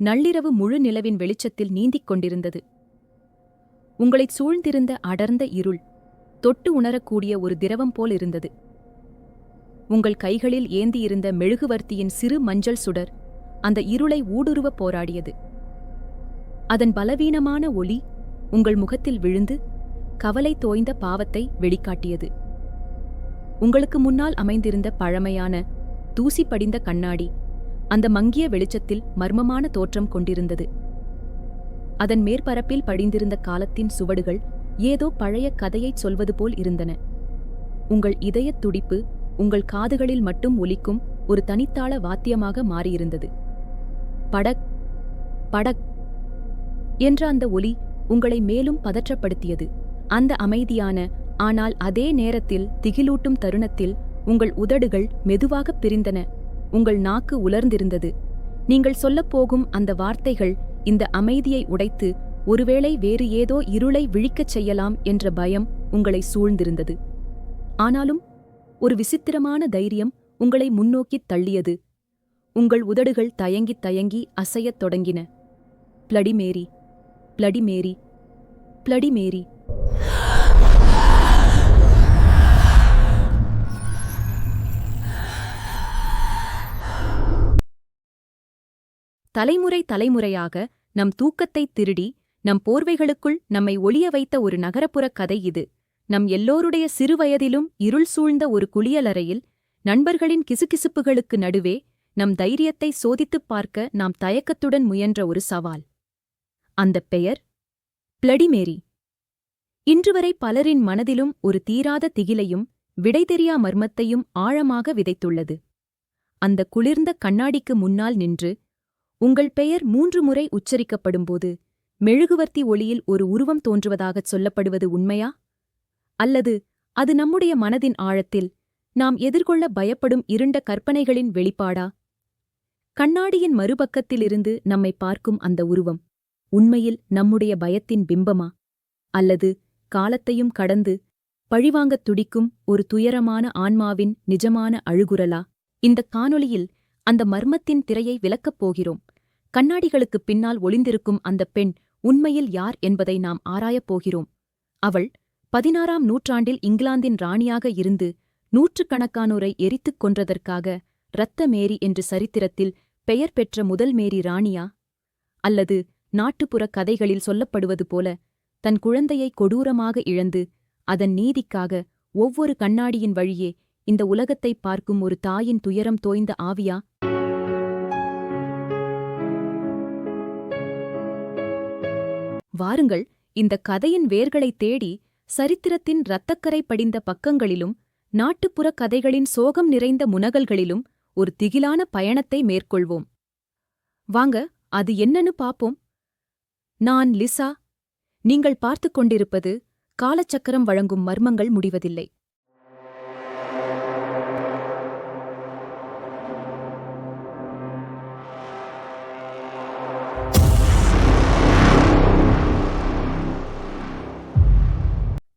நள்ளிரவு முழு நிலவின் வெளிச்சத்தில் நீந்திக் கொண்டிருந்தது. உங்களைச் சூழ்ந்திருந்த அடர்ந்த இருள் தொட்டு உணரக்கூடிய ஒரு திரவம் போல் இருந்தது. உங்கள் கைகளில் ஏந்தியிருந்த மெழுகுவர்த்தியின் சிறு மஞ்சள் சுடர் அந்த இருளை ஊடுருவப் போராடியது. அதன் பலவீனமான ஒளி உங்கள் முகத்தில் விழுந்து கவலை தோய்ந்த பாவத்தை வெளிக்காட்டியது. உங்களுக்கு முன்னால் அமைந்திருந்த பழமையான தூசி படிந்த கண்ணாடி அந்த மங்கிய வெளிச்சத்தில் மர்மமான தோற்றம் கொண்டிருந்தது. அதன் மேற்பரப்பில் படிந்திருந்த காலத்தின் சுவடுகள் ஏதோ பழைய கதையைச் சொல்வது போல் இருந்தன. உங்கள் இதயத் துடிப்பு உங்கள் காதுகளில் மட்டும் ஒலிக்கும் ஒரு தனித்தாள வாத்தியமாக மாறியிருந்தது. படக் படக் என்ற அந்த ஒலி உங்களை மேலும் பதற்றப்படுத்தியது. அந்த அமைதியான ஆனால் அதே நேரத்தில் திகிலூட்டும் தருணத்தில் உங்கள் உதடுகள் மெதுவாகப் பிரிந்தன. உங்கள் நாக்கு உலர்ந்திருந்தது. நீங்கள் சொல்லப்போகும் அந்த வார்த்தைகள் இந்த அமைதியை உடைத்து ஒருவேளை வேறு ஏதோ இருளை விழிக்கச் செய்யலாம் என்ற பயம் உங்களை சூழ்ந்திருந்தது. ஆனாலும் ஒரு விசித்திரமான தைரியம் உங்களை முன்னோக்கித் தள்ளியது. உங்கள் உதடுகள் தயங்கித் தயங்கி அசையத் தொடங்கின. பிளடிமேரி மேரி பிளடி மேரி பிளடி மேரி தலைமுறை தலைமுறையாக நம் தூக்கத்தைத் திருடி நம் போர்வைகளுக்குள் நம்மை ஒளிய வைத்த ஒரு நகரப்புறக் கதை இது. நம் எல்லோருடைய சிறுவயதிலும் இருள் சூழ்ந்த ஒரு குளியலறையில் நண்பர்களின் கிசுகிசுப்புகளுக்கு நடுவே நம் தைரியத்தை சோதித்துப் பார்க்க நாம் தயக்கத்துடன் முயன்ற ஒரு சவால். அந்தப் பெயர் பிளடிமேரி இன்றுவரை பலரின் மனதிலும் ஒரு தீராத திகிலையும் விடை தெரியா மர்மத்தையும் ஆழமாக விதைத்துள்ளது. அந்த குளிர்ந்த கண்ணாடிக்கு முன்னால் நின்று உங்கள் பெயர் மூன்று முறை உச்சரிக்கப்படும்போது மெழுகுவர்த்தி ஒளியில் ஒரு உருவம் தோன்றுவதாகச் சொல்லப்படுவது உண்மையா? அல்லது அது நம்முடைய மனதின் ஆழத்தில் நாம் எதிர்கொள்ள பயப்படும் இருண்ட கற்பனைகளின் வெளிப்பாடா? கண்ணாடியின் மறுபக்கத்திலிருந்து நம்மை பார்க்கும் அந்த உருவம் உண்மையில் நம்முடைய பயத்தின் பிம்பமா? அல்லது காலத்தையும் கடந்து பழிவாங்கத் துடிக்கும் ஒரு துயரமான ஆன்மாவின் நிஜமான அழுகுரலா இந்தக் காணொளியில் அந்த மர்மத்தின் திரையை விலக்கப் போகிறோம். கண்ணாடிகளுக்குப் பின்னால் ஒளிந்திருக்கும் அந்தப் பெண் உண்மையில் யார் என்பதை நாம் ஆராயப் போகிறோம். அவள் பதினாறாம் நூற்றாண்டில் இங்கிலாந்தின் ராணியாக இருந்து நூற்றுக்கணக்கானோரை எரித்துக் கொன்றதற்காக இரத்த மேரி என்று சரித்திரத்தில் பெயர் பெற்ற முதல் மேரி ராணியா? அல்லது நாட்டுப்புற கதைகளில் சொல்லப்படுவது போல தன் குழந்தையை கொடூரமாக இழந்து அதன் நீதிக்காக ஒவ்வொரு கண்ணாடியின் வழியே இந்த உலகத்தை பார்க்கும் ஒரு தாயின் துயரம் தோய்ந்த ஆவியா? வாருங்கள் இந்த கதையின் வேர்களைத் தேடி சரித்திரத்தின் இரத்தக்கரை படிந்த பக்கங்களிலும் நாட்டுப்புற கதைகளின் சோகம் நிறைந்த முனகல்களிலும் ஒரு திகிலான பயணத்தை மேற்கொள்வோம். வாங்க அது என்னன்னு பாப்போம். நான் லிசா. நீங்கள் பார்த்துக் கொண்டிருப்பது காலச்சக்கரம் வழங்கும் மர்மங்கள் முடிவதில்லை.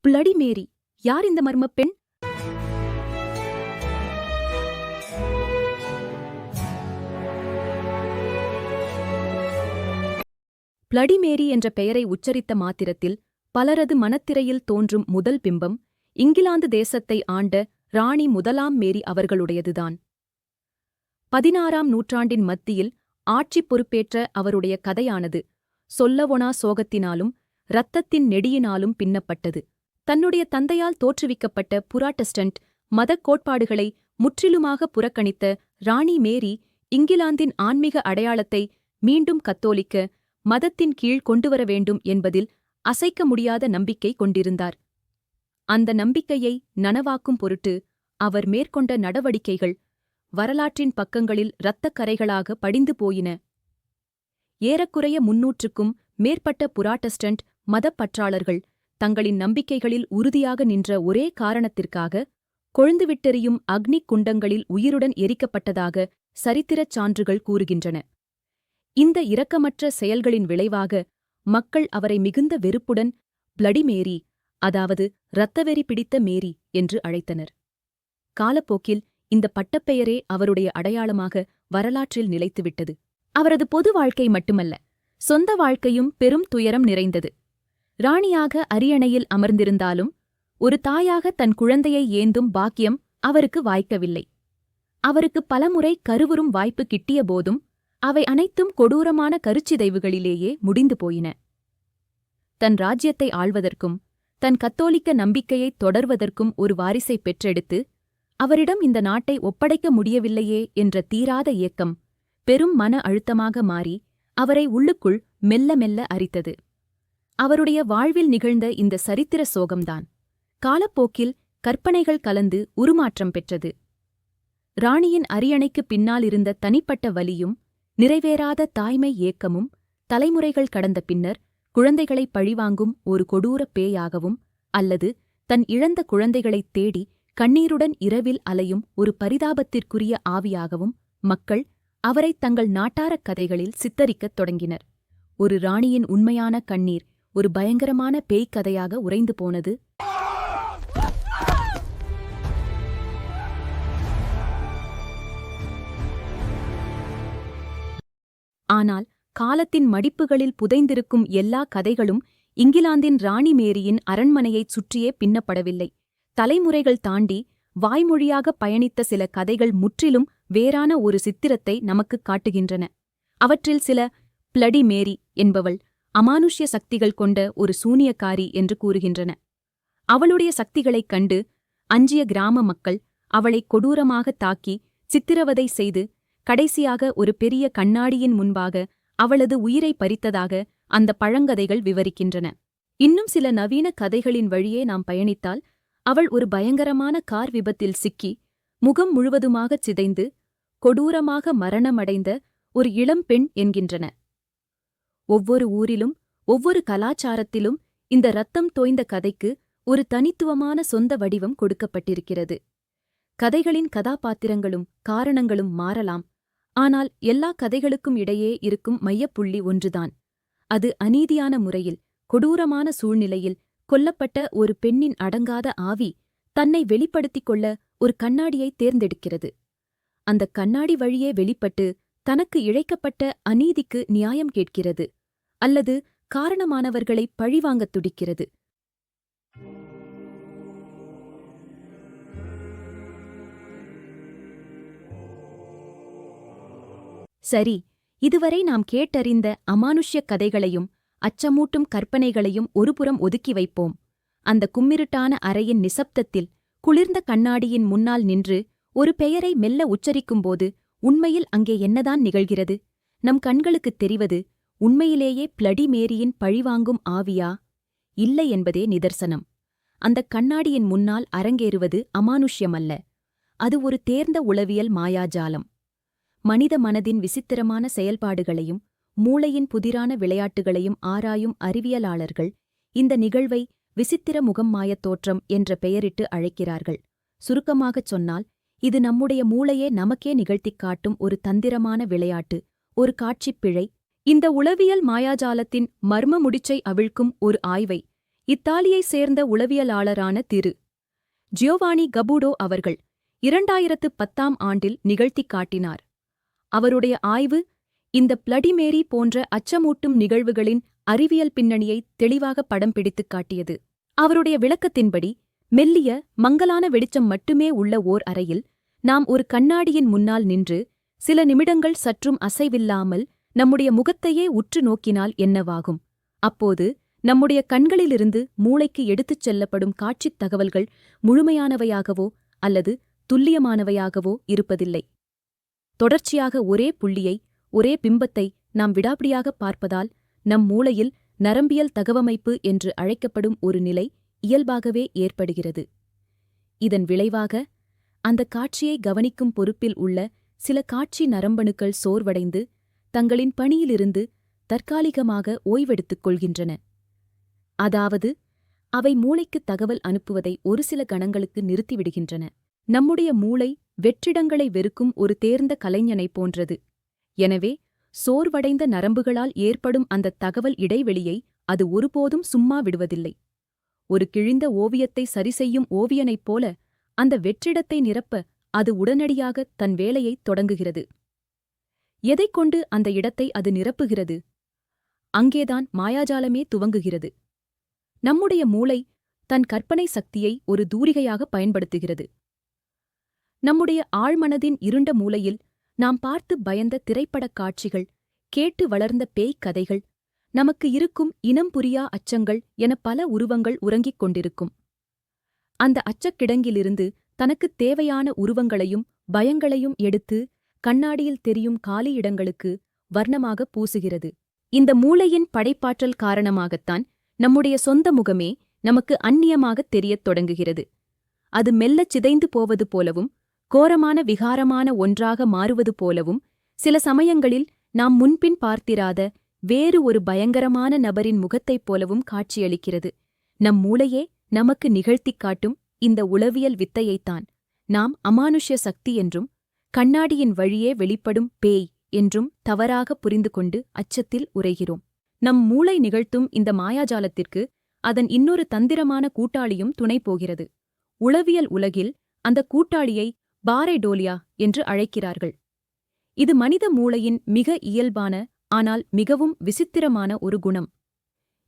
Bloody Mary. யார் இந்த மர்மப் பெண்? பிளடி மேரி என்ற பெயரை உச்சரித்த மாத்திரத்தில் பலரது மனத்திரையில் தோன்றும் முதல் பிம்பம் இங்கிலாந்து தேசத்தை ஆண்ட ராணி முதலாம் மேரி அவர்களுடையதுதான். பதினாறாம் நூற்றாண்டின் மத்தியில் ஆட்சி பொறுப்பேற்ற அவருடைய கதையானது சொல்லவொனா சோகத்தினாலும் இரத்தத்தின் நெடியினாலும் பின்னப்பட்டது. தன்னுடைய தந்தையால் தோற்றுவிக்கப்பட்ட புராட்டஸ்டன்ட் மதக் கோட்பாடுகளை முற்றிலுமாக புறக்கணித்த ராணி மேரி இங்கிலாந்தின் ஆன்மீக அடையாளத்தை மீண்டும் கத்தோலிக்க மதத்தின் கீழ் கொண்டுவர வேண்டும் என்பதில் அசைக்க முடியாத நம்பிக்கை கொண்டிருந்தார். அந்த நம்பிக்கையை நனவாக்கும் பொருட்டு அவர் மேற்கொண்ட நடவடிக்கைகள் வரலாற்றின் பக்கங்களில் இரத்தக் கரைகளாக படிந்து போயின. ஏறக்குறைய முன்னூற்றுக்கும் மேற்பட்ட புராட்டஸ்டன்ட் மதப்பற்றாளர்கள் தங்களின் நம்பிக்கைகளில் உறுதியாக நின்ற ஒரே காரணத்திற்காக கொழுந்துவிட்டெறியும் அக்னி குண்டங்களில் உயிருடன் எரிக்கப்பட்டதாக சரித்திரச் சான்றுகள் கூறுகின்றன. இந்த இரக்கமற்ற செயல்களின் விளைவாக மக்கள் அவரை மிகுந்த வெறுப்புடன் பிளடி மேரி அதாவது இரத்தவெறி பிடித்த மேரி என்று அழைத்தனர். காலப்போக்கில் இந்த பட்டப்பெயரே அவருடைய அடையாளமாக வரலாற்றில் நிலைத்துவிட்டது. அவரது பொது வாழ்க்கை மட்டுமல்ல சொந்த வாழ்க்கையும் பெரும் துயரம் நிறைந்தது. ராணியாக அரியணையில் அமர்ந்திருந்தாலும் ஒரு தாயாக தன் குழந்தையை ஏந்தும் பாக்கியம் அவருக்கு வாய்க்கவில்லை. அவருக்கு பலமுறை கருவுறும் வாய்ப்பு கிட்டிய போதும் அவை அனைத்தும் கொடூரமான கருச்சிதைவுகளிலேயே முடிந்து போயின. தன் ராஜ்யத்தை ஆள்வதற்கும் தன் கத்தோலிக்க நம்பிக்கையை தொடர்வதற்கும் ஒரு வாரிசை பெற்றெடுத்து அவரிடம் இந்த நாட்டை ஒப்படைக்க முடியவில்லையே என்ற தீராத ஏக்கம் பெரும் மன அழுத்தமாக மாறி அவரை உள்ளுக்குள் மெல்ல மெல்ல அரித்தது. அவருடைய வாழ்வில் நிகழ்ந்த இந்த சரித்திர சோகம்தான். காலப்போக்கில் கற்பனைகள் கலந்து உருமாற்றம் பெற்றது. ராணியின் அரியணைக்கு பின்னால் இருந்த தனிப்பட்ட வலியும் நிறைவேறாத தாய்மை ஏக்கமும் தலைமுறைகள் கடந்த பின்னர் குழந்தைகளை பழிவாங்கும் ஒரு கொடூர பேயாகவும் அல்லது தன் இழந்த குழந்தைகளைத் தேடி கண்ணீருடன் இரவில் அலையும் ஒரு பரிதாபத்திற்குரிய ஆவியாகவும் மக்கள் அவரை தங்கள் நாட்டாரக் கதைகளில் சித்தரிக்கத் தொடங்கினர். ஒரு ராணியின் உண்மையான கண்ணீர் ஒரு பயங்கரமான பேய்க் கதையாக உறைந்து போனது. ஆனால் காலத்தின் மடிப்புகளில் புதைந்திருக்கும் எல்லா கதைகளும் இங்கிலாந்தின் ராணி மேரியின் அரண்மனையைச் சுற்றியே பின்னப்படவில்லை. தலைமுறைகள் தாண்டி வாய்மொழியாக பயணித்த சில கதைகள் முற்றிலும் வேறான ஒரு சித்திரத்தை நமக்குக் காட்டுகின்றன. அவற்றில் சில பிளடி மேரி என்பவள் அமானுஷ்ய சக்திகள் கொண்ட ஒரு சூனியக்காரி என்று கூறுகின்றன. அவளுடைய சக்திகளைக் கண்டு அஞ்சிய கிராம மக்கள் அவளை கொடூரமாகத் தாக்கி சித்திரவதை செய்து கடைசியாக ஒரு பெரிய கண்ணாடியின் முன்பாக அவளது உயிரை பறித்ததாக அந்த பழங்கதைகள் விவரிக்கின்றன. இன்னும் சில நவீன கதைகளின் வழியே நாம் பயணித்தால் அவள் ஒரு பயங்கரமான கார் விபத்தில் சிக்கி முகம் முழுவதுமாகச் சிதைந்து கொடூரமாக மரணமடைந்த ஒரு இளம்பெண் என்கின்றன. ஒவ்வொரு ஊரிலும் ஒவ்வொரு கலாச்சாரத்திலும் இந்த ரத்தம் தோய்ந்த கதைக்கு ஒரு தனித்துவமான சொந்த வடிவம் கொடுக்கப்பட்டிருக்கிறது. கதைகளின் கதாபாத்திரங்களும் காரணங்களும் மாறலாம் ஆனால் எல்லா கதைகளுக்கும் இடையே இருக்கும் மையப்புள்ளி ஒன்றுதான். அது அநீதியான முறையில் கொடூரமான சூழ்நிலையில் கொல்லப்பட்ட ஒரு பெண்ணின் அடங்காத ஆவி தன்னை வெளிப்படுத்திக் கொள்ள ஒரு கண்ணாடியை தேர்ந்தெடுக்கிறது. அந்த கண்ணாடி வழியே வெளிப்பட்டு தனக்கு இழைக்கப்பட்ட அநீதிக்கு நியாயம் கேட்கிறது. அல்லது காரணமானவர்களை பழிவாங்கத் துடிக்கிறது. சரி இதுவரை நாம் கேட்டறிந்த அமானுஷ்ய கதைகளையும் அச்சமூட்டும் கற்பனைகளையும் ஒருபுறம் ஒதுக்கி வைப்போம். அந்த கும்மிருட்டான அறையின் நிசப்தத்தில் குளிர்ந்த கண்ணாடியின் முன்னால் நின்று ஒரு பெயரை மெல்ல உச்சரிக்கும்போது உண்மையில் அங்கே என்னதான் நிகழ்கிறது? நம் கண்களுக்குத் தெரிவது உண்மையிலேயே பிளடி மேரியின் பழிவாங்கும் ஆவியா? இல்லை என்பதே நிதர்சனம். அந்தக் கண்ணாடியின் முன்னால் அரங்கேறுவது அமானுஷ்யமல்ல. அது ஒரு தேர்ந்த உளவியல் மாயாஜாலம். மனித மனதின் விசித்திரமான செயல்பாடுகளையும் மூளையின் புதிரான விளையாட்டுகளையும் ஆராயும் அறிவியலாளர்கள் இந்த நிகழ்வை விசித்திர முகம் மாயத் தோற்றம் என்ற பெயரிட்டு அழைக்கிறார்கள். சுருக்கமாகச் சொன்னால் இது நம்முடைய மூளையே நமக்கே நிகழ்த்திக் காட்டும் ஒரு தந்திரமான விளையாட்டு ஒரு காட்சிப் பிழை இந்த உளவியல் மாயாஜாலத்தின் மர்ம முடிச்சை அவிழ்க்கும் ஒரு ஆய்வை இத்தாலியைச் சேர்ந்த உளவியலாளரான திரு. ஜியோவானி கபூடோ அவர்கள் இரண்டாயிரத்து பத்தாம் ஆண்டில் நிகழ்த்திக் காட்டினார். அவருடைய ஆய்வு இந்த பிளடிமேரி போன்ற அச்சமூட்டும் நிகழ்வுகளின் அறிவியல் பின்னணியை தெளிவாக படம் பிடித்துக் காட்டியது. அவருடைய விளக்கத்தின்படி மெல்லிய மங்கலான வெளிச்சம் மட்டுமே உள்ள ஓர் அறையில் நாம் ஒரு கண்ணாடியின் முன்னால் நின்று சில நிமிடங்கள் சற்றும் அசைவில்லாமல் நம்முடைய முகத்தையே உற்று நோக்கினால் என்னவாகும்? அப்போது நம்முடைய கண்களிலிருந்து மூளைக்கு எடுத்துச் செல்லப்படும் காட்சித் தகவல்கள் முழுமையானவையாகவோ அல்லது துல்லியமானவையாகவோ இருப்பதில்லை. தொடர்ச்சியாக ஒரே புள்ளியை ஒரே பிம்பத்தை நாம் விடாபிடியாக பார்ப்பதால் நம் மூளையில் நரம்பியல் தகவமைப்பு என்று அழைக்கப்படும் ஒரு நிலை இயல்பாகவே ஏற்படுகிறது. இதன் விளைவாக அந்த காட்சியை கவனிக்கும் பொறுப்பில் உள்ள சில காட்சி நரம்பணுக்கள் சோர்வடைந்து தங்களின் பணியிலிருந்து தற்காலிகமாக ஓய்வெடுத்துக் கொள்கின்றன. அதாவது அவை மூளைக்கு தகவல் அனுப்புவதை ஒரு சில கணங்களுக்கு நிறுத்திவிடுகின்றன. நம்முடைய மூளை வெற்றிடங்களை வெறுக்கும் ஒரு தேர்ந்த கலைஞனைப் போன்றது. எனவே சோர்வடைந்த நரம்புகளால் ஏற்படும் அந்த தகவல் இடைவெளியை அது ஒருபோதும் சும்மா விடுவதில்லை. ஒரு கிழிந்த ஓவியத்தை சரிசெய்யும் ஓவியனைப் போல அந்த வெற்றிடத்தை நிரப்ப அது உடனடியாக தன் வேலையைத் தொடங்குகிறது. எதைக் கொண்டு அந்த இடத்தை அது நிரப்புகிறது? அங்கேதான் மாயாஜாலமே துவங்குகிறது. நம்முடைய மூளை தன் கற்பனை சக்தியை ஒரு தூரிகையாக பயன்படுத்துகிறது. நம்முடைய ஆழ்மனதின் இருண்ட மூலையில் நாம் பார்த்து பயந்த திரைப்படக் காட்சிகள் கேட்டு வளர்ந்த பேய்க் கதைகள் நமக்கு இருக்கும் இனம் புரியா அச்சங்கள் என பல உருவங்கள் உறங்கிக் கொண்டிருக்கும். அந்த அச்சக்கிடங்கிலிருந்து தனக்குத் தேவையான உருவங்களையும் பயங்களையும் எடுத்து கண்ணாடியில் தெரியும் காலி இடங்களுக்கு வர்ணமாக பூசுகிறது. இந்த மூளையின் படைப்பாற்றல் காரணமாகத்தான் நம்முடைய சொந்த முகமே நமக்கு அந்நியமாகத் தெரியத் தொடங்குகிறது. அது மெல்லச் சிதைந்து போவது போலவும் கோரமான விகாரமான ஒன்றாக மாறுவது போலவும் சில சமயங்களில் நாம் முன்பின் பார்த்திராத வேறு ஒரு பயங்கரமான நபரின் முகத்தைப் போலவும் காட்சியளிக்கிறது. நம் மூளையே நமக்கு நிகழ்த்திக் காட்டும் இந்த உளவியல் வித்தையைத்தான். நாம் அமானுஷ்ய சக்தி என்றும் கண்ணாடியின் வழியே வெளிப்படும் பேய் என்றும் தவறாக புரிந்து கொண்டு அச்சத்தில் உரைகிறோம் நம் மூளை நிகழ்த்தும் இந்த மாயாஜாலத்திற்கு அதன் இன்னொரு தந்திரமான கூட்டாளியும் துணை போகிறது. உளவியல் உலகில் அந்த கூட்டாளியை பாரைடோலியா என்று அழைக்கிறார்கள். இது மனித மூளையின் மிக இயல்பான ஆனால் மிகவும் விசித்திரமான ஒரு குணம்.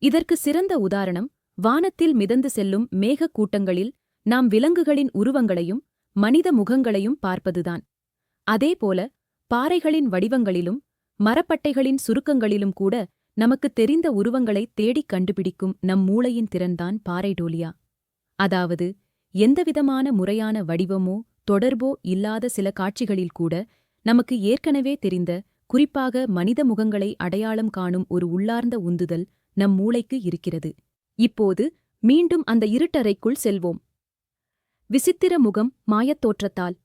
இதற்கு சிறந்த உதாரணம் வானத்தில் மிதந்து செல்லும் மேகக் கூட்டங்களில் நாம் விலங்குகளின் உருவங்களையும் மனித முகங்களையும் பார்ப்பதுதான். அதேபோல பாறைகளின் வடிவங்களிலும் மரப்பட்டைகளின் சுருக்கங்களிலும் கூட நமக்குத் தெரிந்த உருவங்களை தேடிக் கண்டுபிடிக்கும் நம் மூளையின் திறன்தான் பாறைடோலியா. அதாவது எந்தவிதமான முறையான வடிவமோ தொடர்போ இல்லாத சில காட்சிகளில் கூட நமக்கு ஏற்கனவே தெரிந்த குறிப்பாக மனித முகங்களை அடையாளம் காணும் ஒரு உள்ளார்ந்த உந்துதல் நம் மூளைக்கு இருக்கிறது. இப்போது மீண்டும் அந்த இருட்டறைக்குள் செல்வோம். விசித்திர முகம் மாயத் தோற்றத்தால்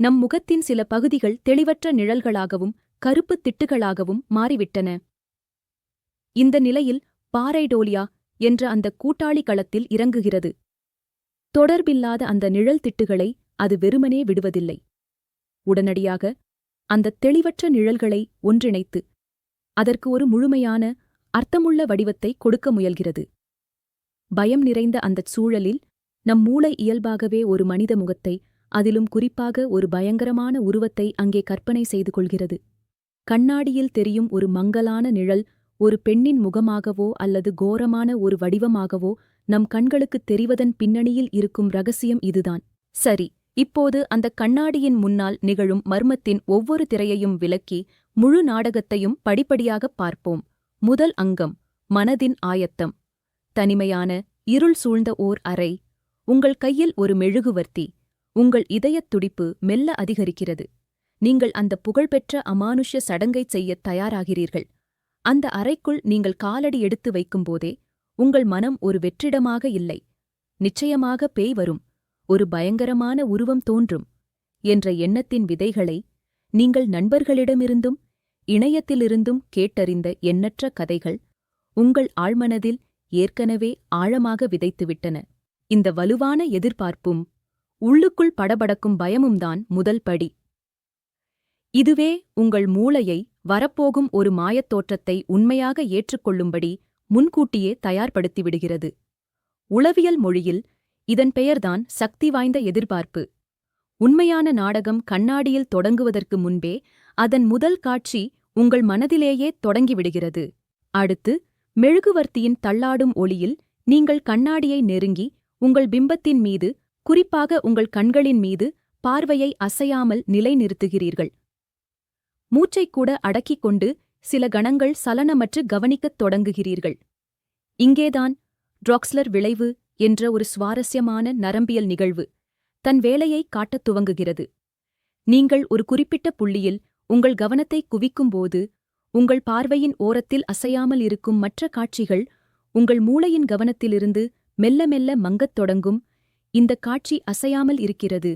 நம் முகத்தின் சில பகுதிகள் தெளிவற்ற நிழல்களாகவும் கருப்புத் திட்டுகளாகவும் மாறிவிட்டன. இந்த நிலையில் பாரைடோலியா என்ற அந்த கூட்டாளி களத்தில் இறங்குகிறது. தொடர்பில்லாத அந்த நிழல் திட்டுகளை அது வெறுமனே விடுவதில்லை. உடனடியாக அந்த தெளிவற்ற நிழல்களை ஒன்றிணைத்து அதற்கு ஒரு முழுமையான அர்த்தமுள்ள வடிவத்தை கொடுக்க முயல்கிறது. பயம் நிறைந்த அந்தச் சூழலில் நம் மூளை இயல்பாகவே ஒரு மனித முகத்தை அதிலும் குறிப்பாக ஒரு பயங்கரமான உருவத்தை அங்கே கற்பனை செய்து கொள்கிறது. கண்ணாடியில் தெரியும் ஒரு மங்கலான நிழல் ஒரு பெண்ணின் முகமாகவோ அல்லது கோரமான ஒரு வடிவமாகவோ நம் கண்களுக்குத் தெரிவதன் பின்னணியில் இருக்கும் ரகசியம் இதுதான். சரி இப்போது அந்த கண்ணாடியின் முன்னால் நிகழும் மர்மத்தின் ஒவ்வொரு திரையையும் விலக்கி முழு நாடகத்தையும் படிப்படியாகப் பார்ப்போம். முதல் அங்கம் மனதின் ஆயத்தம். தனிமையான இருள் சூழ்ந்த ஓர் அறை. உங்கள் கையில் ஒரு மெழுகுவர்த்தி. உங்கள் இதயத் துடிப்பு மெல்ல அதிகரிக்கிறது. நீங்கள் அந்த புகழ்பெற்ற அமானுஷ்ய சடங்கைச் செய்யத் தயாராகிறீர்கள். அந்த அறைக்குள் நீங்கள் காலடி எடுத்து வைக்கும்போதே உங்கள் மனம் ஒரு வெற்றிடமாக இல்லை. நிச்சயமாக பேய் வரும். ஒரு பயங்கரமான உருவம் தோன்றும். என்ற எண்ணத்தின் விதைகளை நீங்கள் நண்பர்களிடமிருந்தும் இணையத்திலிருந்தும் கேட்டறிந்த எண்ணற்ற கதைகள் உங்கள் ஆழ்மனதில் ஏற்கனவே ஆழமாக விதைத்துவிட்டன. இந்த வலுவான எதிர்பார்ப்பும் உள்ளுக்குள் படபடக்கும் பயமும்தான் முதல் படி. இதுவே உங்கள் மூளையை வரப்போகும் ஒரு மாயத் தோற்றத்தை உண்மையாக ஏற்றுக்கொள்ளும்படி முன்கூட்டியே தயார்படுத்திவிடுகிறது உளவியல் மொழியில் இதன் பெயர்தான் சக்தி வாய்ந்த எதிர்பார்ப்பு. உண்மையான நாடகம் கண்ணாடியில் தொடங்குவதற்கு முன்பே அதன் முதல் காட்சி உங்கள் மனதிலேயே தொடங்கிவிடுகிறது. அடுத்து மெழுகுவர்த்தியின் தள்ளாடும் ஒளியில் நீங்கள் கண்ணாடியை நெருங்கி உங்கள் பிம்பத்தின் மீது குறிப்பாக உங்கள் கண்களின் மீது பார்வையை அசையாமல் நிலைநிறுத்துகிறீர்கள். மூச்சைக்கூட அடக்கிக் கொண்டு சில கணங்கள் சலனமற்று கவனிக்கத் தொடங்குகிறீர்கள். இங்கேதான் ட்ராக்ஸ்லர் விளைவு என்ற ஒரு சுவாரஸ்யமான நரம்பியல் நிகழ்வு தன் வேலையை காட்டத் துவங்குகிறது. நீங்கள் ஒரு குறிப்பிட்ட புள்ளியில் உங்கள் கவனத்தை குவிக்கும்போது உங்கள் பார்வையின் ஓரத்தில் அசையாமல் இருக்கும் மற்ற காட்சிகள் உங்கள் மூளையின் கவனத்திலிருந்து மெல்ல மெல்ல மங்கத் தொடங்கும் இந்த காட்சி அசையாமல் இருக்கிறது.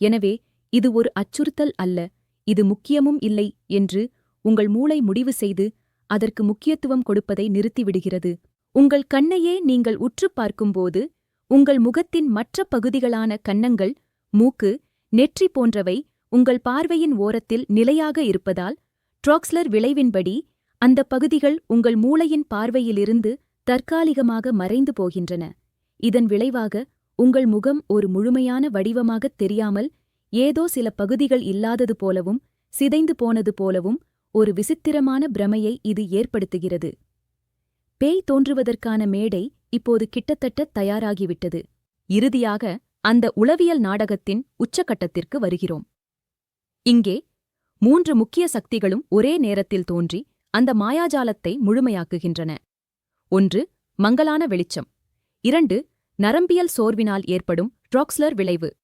எனவே இது ஒரு அச்சுறுத்தல் அல்ல. இது முக்கியமும் இல்லை என்று உங்கள் மூளை முடிவு செய்து அதற்கு முக்கியத்துவம் கொடுப்பதை நிறுத்திவிடுகிறது. உங்கள் கண்ணையே நீங்கள் உற்றுப் பார்க்கும்போது உங்கள் முகத்தின் மற்ற பகுதிகளான கன்னங்கள் மூக்கு நெற்றி போன்றவை உங்கள் பார்வையின் ஓரத்தில் நிலையாக இருப்பதால் ட்ராக்ஸ்லர் விளைவின்படி அந்த பகுதிகள் உங்கள் மூளையின் பார்வையிலிருந்து தற்காலிகமாக மறைந்து போகின்றன. இதன் விளைவாக உங்கள் முகம் ஒரு முழுமையான வடிவமாகத் தெரியாமல் ஏதோ சில பகுதிகள் இல்லாதது போலவும் சிதைந்து போனது போலவும் ஒரு விசித்திரமான பிரமையை இது ஏற்படுத்துகிறது. பேய் தோன்றுவதற்கான மேடை இப்போது கிட்டத்தட்ட தயாராகிவிட்டது. இறுதியாக அந்த உளவியல் நாடகத்தின் உச்சக்கட்டத்திற்கு வருகிறோம். இங்கே மூன்று முக்கிய சக்திகளும் ஒரே நேரத்தில் தோன்றி அந்த மாயாஜாலத்தை முழுமையாக்குகின்றன. ஒன்று மங்கலான வெளிச்சம். இரண்டு நரம்பியல் சோர்வினால் ஏற்படும் ட்ராக்ஸ்லர் விளைவு.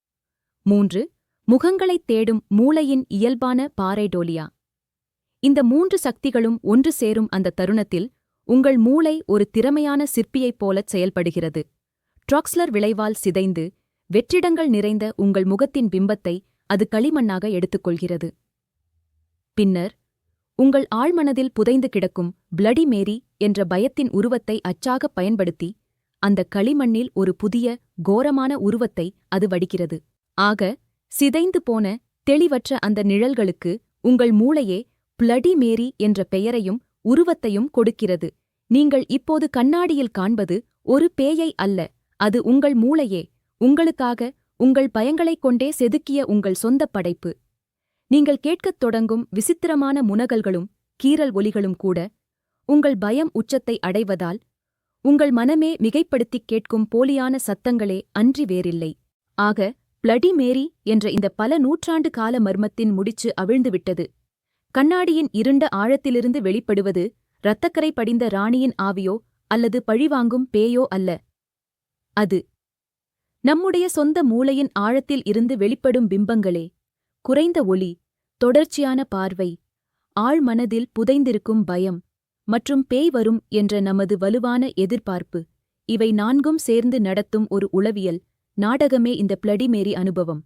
மூன்று முகங்களைத் தேடும் மூளையின் இயல்பான பாரைடோலியா. இந்த மூன்று சக்திகளும் ஒன்று சேரும் அந்த தருணத்தில் உங்கள் மூளை ஒரு திறமையான சிற்பியைப் போலச் செயல்படுகிறது. ட்ராக்ஸ்லர் விளைவால் சிதைந்து வெற்றிடங்கள் நிறைந்த உங்கள் முகத்தின் பிம்பத்தை அது களிமண்ணாக எடுத்துக்கொள்கிறது. பின்னர் உங்கள் ஆழ்மனதில் புதைந்து கிடக்கும் பிளடி மேரி என்ற பயத்தின் உருவத்தை அச்சாகப் பயன்படுத்தி அந்த களிமண்ணில் ஒரு புதிய கோரமான உருவத்தை அது வடிக்கிறது. ஆக சிதைந்து போன தெளிவற்ற அந்த நிழல்களுக்கு உங்கள் மூளையே பிளடி மேரி என்ற பெயரையும் உருவத்தையும் கொடுக்கிறது. நீங்கள் இப்போது கண்ணாடியில் காண்பது ஒரு பேயை அல்ல அது உங்கள் மூளையே. உங்களுக்காக உங்கள் பயங்களைக் கொண்டே செதுக்கிய உங்கள் சொந்த படைப்பு. நீங்கள் கேட்கத் தொடங்கும் விசித்திரமான முனகல்களும் கீறல் ஒலிகளும் கூட உங்கள் பயம் உச்சத்தை அடைவதால் உங்கள் மனமே மிகைப்படுத்திக் கேட்கும் போலியான சத்தங்களே அன்றி வேறில்லை. ஆக பிளடி மேரி என்ற இந்த பல நூற்றாண்டு கால மர்மத்தின் முடிச்சு அவிழ்ந்துவிட்டது. கண்ணாடியின் இருண்ட ஆழத்திலிருந்து வெளிப்படுவது இரத்தக்கரை படிந்த ராணியின் ஆவியோ அல்லது பழிவாங்கும் பேயோ அல்ல. அது நம்முடைய சொந்த மூளையின் ஆழத்தில் இருந்து வெளிப்படும் பிம்பங்களே. குறைந்த ஒளி தொடர்ச்சியான பார்வை ஆழ்மனதில் புதைந்திருக்கும் பயம். மற்றும் பேய் வரும் என்ற நமது வலுவான எதிர்பார்ப்பு. இவை நான்கும் சேர்ந்து நடத்தும் ஒரு உளவியல் நாடகமே இந்த பிளடிமேரி அனுபவம்.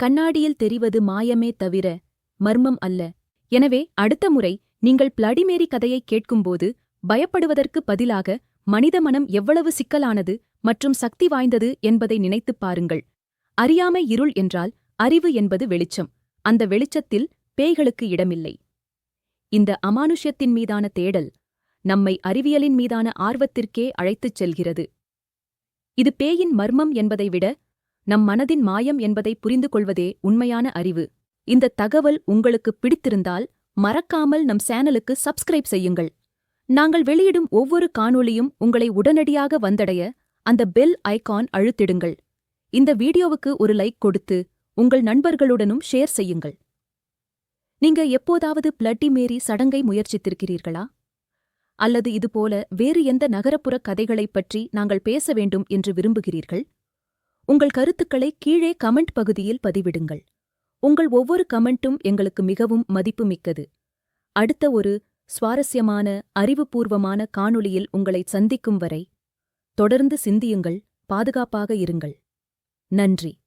கண்ணாடியில் தெரிவது மாயமே தவிர மர்மம் அல்ல. எனவே அடுத்த முறை நீங்கள் பிளடிமேரி கதையை கேட்கும்போது பயப்படுவதற்கு பதிலாக மனித மனம் எவ்வளவு சிக்கலானது மற்றும் சக்தி வாய்ந்தது என்பதை நினைத்துப் பாருங்கள். அறியாமை இருள் என்றால் அறிவு என்பது வெளிச்சம். அந்த வெளிச்சத்தில் பேய்களுக்கு இடமில்லை. இந்த அமானுஷ்யத்தின் மீதான தேடல் நம்மை அறிவியலின் மீதான ஆர்வத்திற்கே அழைத்துச் செல்கிறது. இது பேயின் மர்மம் என்பதை விட நம் மனதின் மாயம் என்பதை புரிந்து கொள்வதே உண்மையான அறிவு. இந்த தகவல் உங்களுக்கு பிடித்திருந்தால் மறக்காமல் நம் சேனலுக்கு சப்ஸ்கிரைப் செய்யுங்கள். நாங்கள் வெளியிடும் ஒவ்வொரு காணொளியும் உங்களை உடனடியாக வந்தடைய அந்த பெல் ஐகான் அழுத்திடுங்கள். இந்த வீடியோவுக்கு ஒரு லைக் கொடுத்து உங்கள் நண்பர்களுடனும் ஷேர் செய்யுங்கள். நீங்க எப்போதாவது பிளட்டி மேரி சடங்கை முயற்சித்திருக்கிறீர்களா? அல்லது இதுபோல வேறு எந்த நகரப்புற கதைகளைப் பற்றி நாங்கள் பேச வேண்டும் என்று விரும்புகிறீர்கள்? உங்கள் கருத்துக்களை கீழே கமெண்ட் பகுதியில் பதிவிடுங்கள். உங்கள் ஒவ்வொரு கமெண்ட்டும் எங்களுக்கு மிகவும் மதிப்புமிக்கது. அடுத்த ஒரு சுவாரஸ்யமான அறிவுபூர்வமான காணொளியில் உங்களை சந்திக்கும் வரை தொடர்ந்து சிந்தியுங்கள் பாதுகாப்பாக இருங்கள். நன்றி.